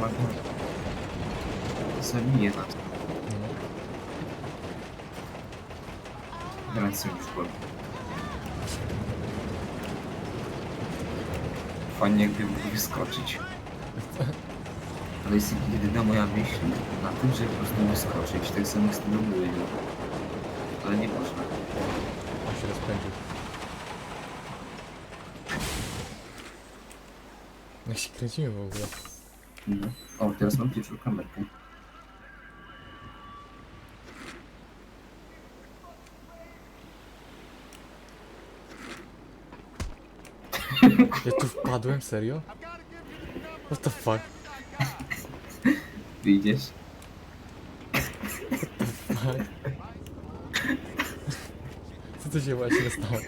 ma go. Zabije nas. No. Ręce już boli. Fajnie jakby mógł wyskoczyć. Ale jest jedyna moja myśl na tym, żeby po prostu wyskoczyć. Tak samo z tym byłem. Ale nie można. On się rozpędził. Jak się kręcimy w ogóle? No. O, teraz mam pierwszą kamerkę. Ja tu wpadłem, serio? What the fuck? Wyjdziesz? fuck? Co to się właśnie stało?